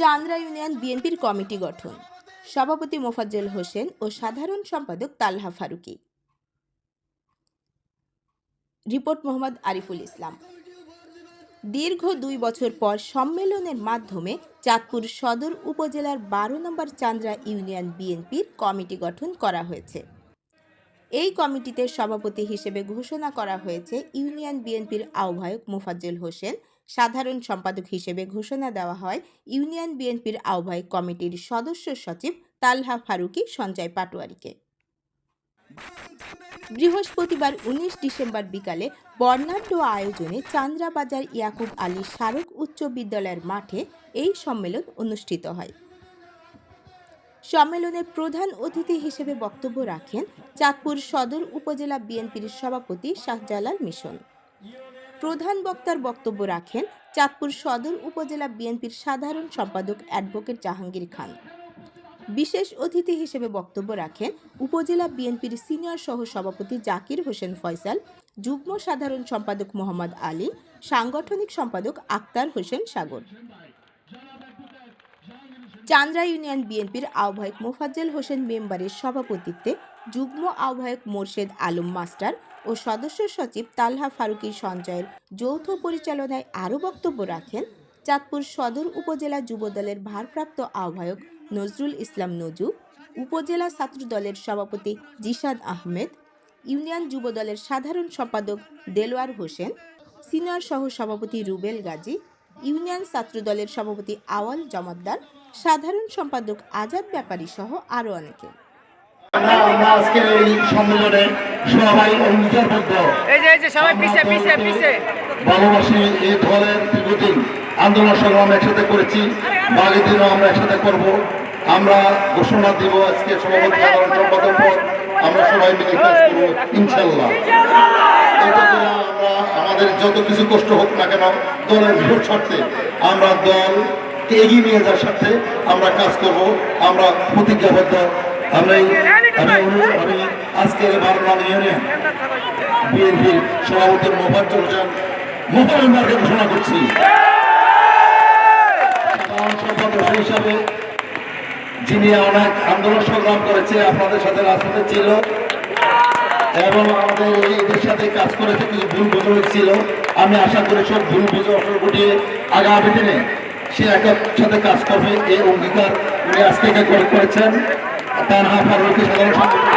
Chandra union বিএনপির committee গঠন। সভাপতি মোফাজ্জল হোসেন ও সাধারণ সম্পাদক তালহা ফারুকি। রিপোর্ট মোহাম্মদ আরিফুল ইসলাম। দীর্ঘ দুই বছর পর সম্মেলনের মাধ্যমে চাঁদপুর সদর উপজেলার বারো নম্বর চান্দ্রা ইউনিয়ন বিএনপির কমিটি গঠন করা হয়েছে। এই কমিটিতে সভাপতি হিসেবে ঘোষণা করা হয়েছে ইউনিয়ন বিএনপির আহ্বায়ক মোফাজ্জল হোসেন সাধারণ সম্পাদক হিসেবে ঘোষণা দেওয়া হয়। ইউনিয়ন বিএনপির আহ্বায়ক কমিটির সদস্য সচিব তালহা ফারুকি, সঞ্জয় পাটোয়ারিকে। বৃহস্পতিবার উনিশ ডিসেম্বর বিকালে বর্ণাঢ্য আয়োজনে চান্দ্রাবাজার ইয়াকুব আলী স্মারক উচ্চ বিদ্যালয়ের মাঠে এই সম্মেলন অনুষ্ঠিত হয়। সম্মেলনে প্রধান অতিথি হিসেবে বক্তব্য রাখেন চাঁদপুর সদর উপজেলা বিএনপির সভাপতি শাহজালাল মিশন। প্রধান বক্তার বক্তব্য রাখেন চাঁদপুর সদর উপজেলা বিএনপির সাধারণ সম্পাদক অ্যাডভোকেট জাহাঙ্গীর খান। বিশেষ অতিথি হিসেবে বক্তব্য রাখেন উপজেলা বিএনপির সিনিয়র সহ সভাপতি জাকির হোসেন ফয়সাল, যুগ্ম সাধারণ সম্পাদক মোহাম্মদ আলী, সাংগঠনিক সম্পাদক আক্তার হোসেন সাগর। চান্দ্রা ইউনিয়ন বিএনপির আহ্বায়ক মোফাজ্জল হোসেন মেম্বারের সভাপতিত্বে যুগ্ম আহ্বায়ক মোর্শেদ আলম মাস্টার ও সদস্য সচিব তালহা ফারুকি সঞ্চয়ের যৌথ পরিচালনায় আরও বক্তব্য রাখেন চাঁদপুর সদর উপজেলা যুবদলের ভারপ্রাপ্ত আহ্বায়ক নজরুল ইসলাম নজু, উপজেলা ছাত্র দলের সভাপতি জিসাদ আহমেদ, ইউনিয়ন যুবদলের সাধারণ সম্পাদক দেলোয়ার হোসেন, সিনিয়র সহ সভাপতি রুবেল গাজী ইউনিয়ন ছাত্র দলের সভাপতি আওয়াল জমাদ্দার সাধারণ সম্পাদক আজাদ ব্যাপারী সহ আরও অনেকে। আমরা আমরা আজকের এই সম্মেলনে সবাই অঙ্গীকারবদ্ধ এই যে এই যে সবাই পিছে পিছে পিছে। ভালোবাসি এই দলের দীর্ঘদিন আন্দোলন সংগ্রাম একসাথে করেছি দিনও আমরা একসাথে করব। আমরা ঘোষণা দিব আজকে সভাপতি সাধারণ সম্পাদক আমরা সবাই মিলে কাজ করব ইনশাল্লাহ যত কিছু কষ্ট হোক না কেন, দলের ভোট স্বার্থে আমরা দলকে এগিয়ে নিয়ে যাওয়ার স্বার্থে আমরা কাজ করব, আমরা প্রতিজ্ঞাবদ্ধ আমি আজকের ইউনিয়ন বিএনপির ঘোষণা করছি। হিসাবে যিনি অনেক আন্দোলন সংগ্রাম করেছে, আপনাদের সাথে রাজপথে ছিল এবং আমাদের এদের সাথে কাজ করেছে কিছু ভুল বোঝা হয়েছিল আমি আশা করি সব ভুল বুঝে ঘটিয়ে আগামী দিনে সে একের সাথে কাজ করবে। এই অঙ্গীকার উনি আজকে করে- করেছেন। তার হাফার সাধারণ